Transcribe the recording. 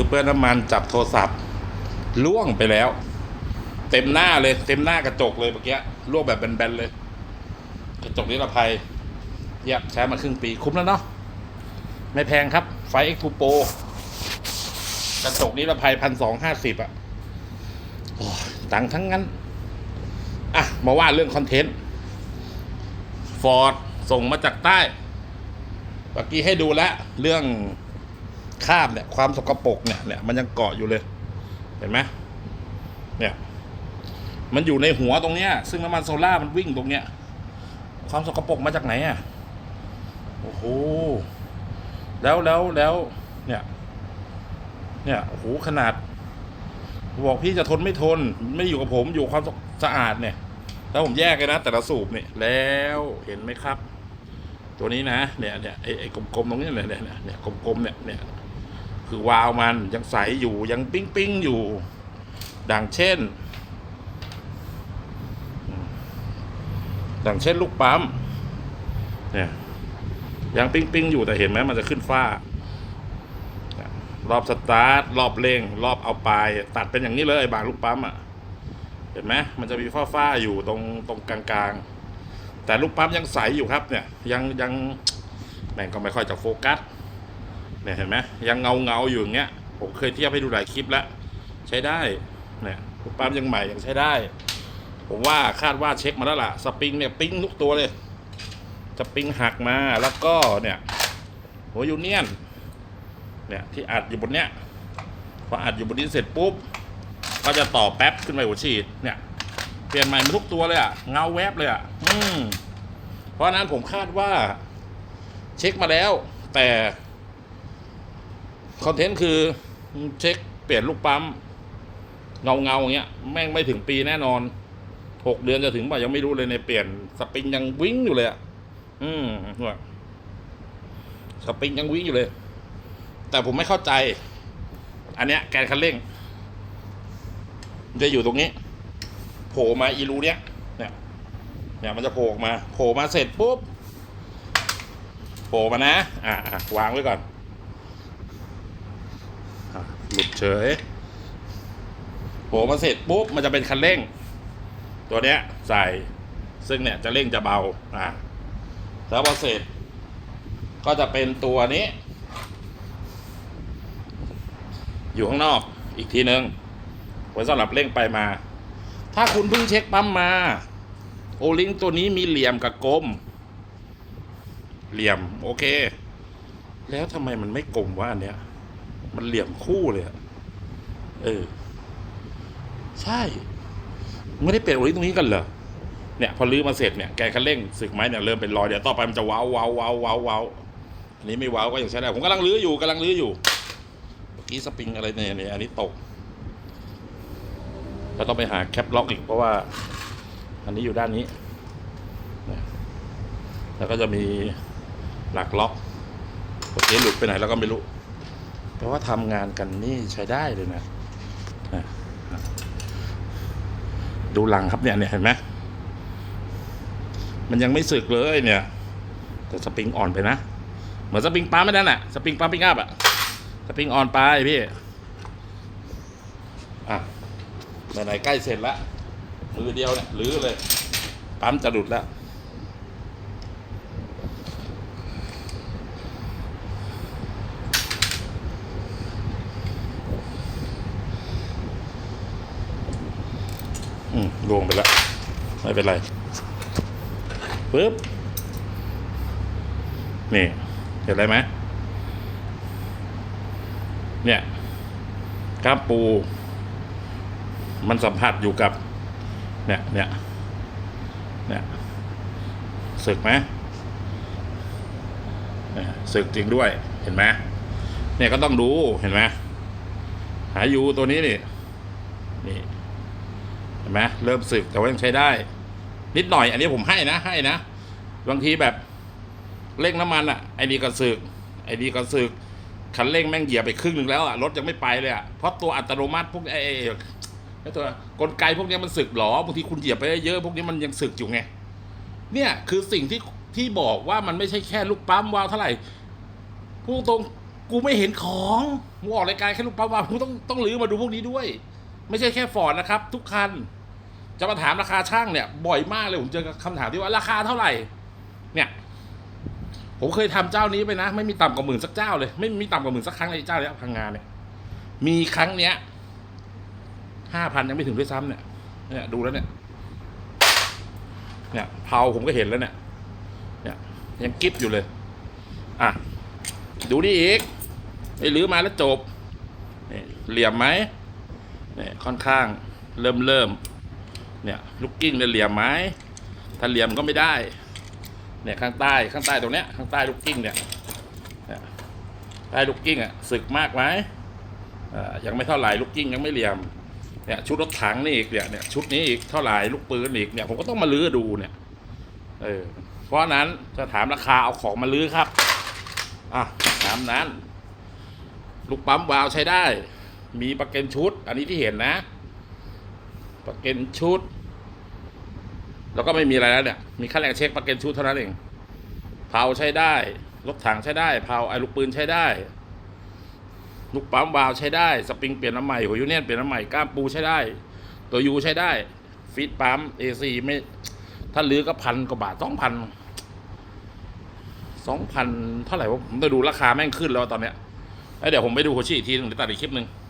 อเปื้อนน้ำมันจับโทรศัพท์ล่วงไปแล้ว เต็มหน้าเลย เต็มหน้ากระจกเลยเมื่อกี้ล่วงแบบแบนๆเลย กระจกนิรภัยเยียบใช้มาครึ่งปีคุ้มแล้วเนาะไม่แพงครับ ไฟเอ็กซ์ทูโปกระจกนิรภัยพันสองห้าสิบอะตังทั้งนั้น อะ มาว่าเรื่องคอนเทนต์ฟอร์ดส่งมาจากใต้เมื่อกี้ให้ดูแล้วเรื่อง คราบเนี่ยความสกปรกเนี่ยเนี่ยมันยังเกาะอยู่เลย เห็นไหมเนี่ยมันอยู่ในหัวตรงเนี้ย ซึ่งน้ำมันโซล่ามันวิ่งตรงเนี้ย ความสกปรกมาจากไหนอะโอ้โหแล้วแล้วแล้วเนี่ย เนี่ยโอ้โหขนาด บอกพี่จะทนไม่ทน ไม่อยู่กับผมอยู่ความสะอาดเนี่ย แล้วผมแยกเลยนะ แต่ละสูบเนี่ยแล้วเห็นไหมครับ ตัวนี้นะ เนี่ยเนี่ยไอ้ไอ้กลมๆตรงนี้เนี่ยเนี่ยเนี่ยกลมๆเนี่ยเนี่ย คือวาล์วมันยังใสอยู่ยังปิ้งปิ้งอยู่ ดังเช่น ดังเช่นลูกปั๊มเนี่ยยังปิ้งปิ้งอยู่แต่เห็นไหมมันจะขึ้นฟ้ารอบสตาร์ทรอบเร่ง รอบเอาปลาย ตัดเป็นอย่างนี้เลยบางลูกปั๊มอะเห็นไหมมันจะมีฟ้าฟ้าอยู่ตรงตรงกลางๆ แต่ลูกปั๊มยังใสอยู่ครับเนี่ยยังยังแม่งก็ไม่ค่อยจะโฟกัส เนี่ยเห็นไหมยังเงาเงาอยู่อย่างเงี้ย ผมเคยเทียบให้ดูหลายคลิปแล้ว ใช้ได้เนี่ยปั๊มยังใหม่ยังใช้ได้ ผมว่าคาดว่าเช็คมาแล้วล่ะสปริงเนี่ยปิ้งทุกตัวเลยสปริงหักมาแล้วก็เนี่ยหัวยูเนียนเนี่ยที่อัดอยู่บนเนี้ยพออัดอยู่บนนี้เสร็จปุ๊บก็จะต่อแป๊บขึ้นไปหัวฉีดเนี่ยเปลี่ยนใหม่มาทุกตัวเลยอะเงาแวบเลยอะอืมเพราะนั้นผมคาดว่า เช็คมาแล้ว แต่ คอนเทนต์คือเช็คเปลี่ยนลูกปั๊มเงาเงาอย่างเงี้ยแม่งไม่ถึงปีแน่นอนหกเดือนจะถึงป่ะยังไม่รู้เลยในเปลี่ยนสปริงยังวิ่งอยู่เลยอะอืมเนี่ยสปริงยังวิ่งอยู่เลย แต่ผมไม่เข้าใจ อันเนี้ยแกนคันเร่ง จะอยู่ตรงนี้ โผล่มาอีรูเนี้ยเนี่ยเนี่ยมันจะโผล่ออกมา โผล่มาเสร็จปุ๊บโผล่มานะ อะอะวางไว้ก่อน ลุดเฉยโผล่มาเสร็จปุ๊บมันจะเป็นคันเร่ง ตัวเนี้ยใส่ ซึ่งเนี่ยจะเร่งจะเบาอะแล้วพอเสร็จ ก็จะเป็นตัวนี้ อยู่ข้างนอกอีกทีนึงไว้สำหรับเร่งไปมา ถ้าคุณเพิ่งเช็คปั๊มมา โอลิงตัวนี้มีเหลี่ยมกับกลม เหลี่ยม โอเค แล้วทำไมมันไม่กลมวะอันเนี้ย มันเหลี่ยมคู่เลยอะเออ ใช่ ไม่ได้เปลี่ยนโอลิตรงนี้กันเหรอเนี่ยพอลื้อมาเสร็จเนี่ยแกคันเร่งสึกไหมเนี่ยเริ่มเป็นรอยเดี๋ยวต่อไปมันจะว้าวว้าวว้าวว้าวว้าวอันนี้ไม่ว้าวก็ยังใช้ได้ผมกำลังลื้ออยู่กำลังลื้ออยู่เมื่อกี้สปริงอะไรเนี่ยเนี่ยอันนี้ตกก็ต้องไปหาแคปล็อกอีกเพราะว่า อันนี้อยู่ด้านนี้แล้วก็จะมีหลักล็อกโอเคหลุดไปไหนแล้วก็ไม่รู้ แต่ว่าทำงานกันนี่ใช้ได้เลยนะนะดูหลังครับเนี่ยเนี่ยเห็นไหมมันยังไม่สึกเลยเนี่ย แต่สปริงอ่อนไปนะ เหมือนสปริงปั๊มไม่ได้น่ะสปริงปั๊มปิ้งอัพอะสปริงอ่อนไปพี่อะไหนๆใกล้เสร็จแล้วมือเดียวเนี่ยรื้อเลย ปั๊มจะหลุดแล้ว อืมลวงไปล้วไม่เป็นไรปึ๊บนี่ เห็นอะไรไหมเนี่ยกล้ามปู มันสัมผัสอยู่กับ เนี่ยเนี่ยเนี่ยสึกไหมเนี่ยสึกจริงด้วยเห็นไหมเนี่ยก็ต้องดูเห็นไหมหายูตัวนี้นี่นี่ ห็นไหมเริ่มสึกแต่ว่ายังใช้ได้ นิดหน่อย อันนี้ผมให้นะให้นะบางทีแบบเร่งน้ำมันอะไอ้นี่ก็สึกไอ้นี่ก็สึกคันเร่งแม่งเหยียบไปครึ่งหนึ่งแล้วอะรถยังไม่ไปเลยอะเพราะตัวอัตโนมัติพวกไอ้ไอ้ไอตัวกลไกพวกนี้มันสึกหรอบางทีคุณเหยียบไปเยอะพวกนี้มันยังสึกอยู่ไงเนี่ยคือสิ่งที่ที่บอกว่ามันไม่ใช่แค่ลูกปั๊มวาวเท่าไหร่พูดตรงกูไม่เห็นของมึงออกรายการแค่ลูกปั๊มวาวมึงต้องต้องรื้อมาดูพวกนี้ด้วย ไม่ใช่แค่ฟอร์ดนะครับ ทุกคัน จะมาถามราคาช่างเนี่ย บ่อยมากเลยผมเจอคำถามที่ว่าราคาเท่าไหร่ เนี่ย ผมเคยทำเจ้านี้ไปนะ ไม่มีต่ำกว่าหมื่นสักเจ้าเลย ไม่มีต่ำกว่าหมื่นสักครั้งในเจ้าเนี้ยพังงานเนี่ยมีครั้งเนี้ยห้าพันยังไม่ถึงด้วยซ้ำเนี่ยเนี่ยดูแล้วเนี่ย เนี่ยเผาผมก็เห็นแล้วเนี่ย เนี่ย ยังกิฟอยู่เลย อะ ดูนี่อีกไอ้รื้อมาแล้วจบนี่เหลี่ยมไหมเนี่ยค่อนข้างเริ่มเริ่ม เนี่ยลูกกิ้งเนี่ยเหลี่ยมไหมถ้าเหลี่ยมก็ไม่ได้เนี่ยข้างใต้ข้างใต้ตรงเนี้ยข้างใต้ลูกกิ้งเนี่ยเนี่ยใต้ลูกกิ้งอะสึกมากไหมยังไม่เท่าไหร่ลูกกิ้งยังไม่เหลี่ยมเนี่ยชุดรถถังนี่อีกเนี่ยเนี่ยชุดนี้อีกเท่าไหร่ลูกปืนอีกเนี่ยผมก็ต้องมาลื้อดูเนี่ยเออเพราะฉะนั้นจะถามราคาเอาของมาลื้อครับอะตามนั้น ลูกปั๊มวาล์วใช้ได้ มีประกันชุด อันนี้ที่เห็นนะ ประกันชุด แล้วก็ไม่มีอะไรแล้วเนี่ย มีค่าแรงเช็คประกันชุดเท่านั้นเองเผาใช้ได้ รถถังใช้ได้เผาไอ้ลูกปืนใช้ได้ ลูกปั๊มวาล์วใช้ได้ สปริงเปลี่ยนน้ำใหม่หัวยูเนียนเปลี่ยนน้ำใหม่ก้ามปูใช้ได้ ตัวยูใช้ได้ ฟีดปั๊มเอซีไม่ ถ้าลื้อก็พันกว่าบาทสองพันสองพันเท่าไหร่วะผมจะดูราคาแม่งขึ้นแล้วตอนเนี้ยแล้วเดี๋ยวผมไปดูโคชิอีกทีหนึงเดี๋ยวตัดอีกคลิปหนึ่ง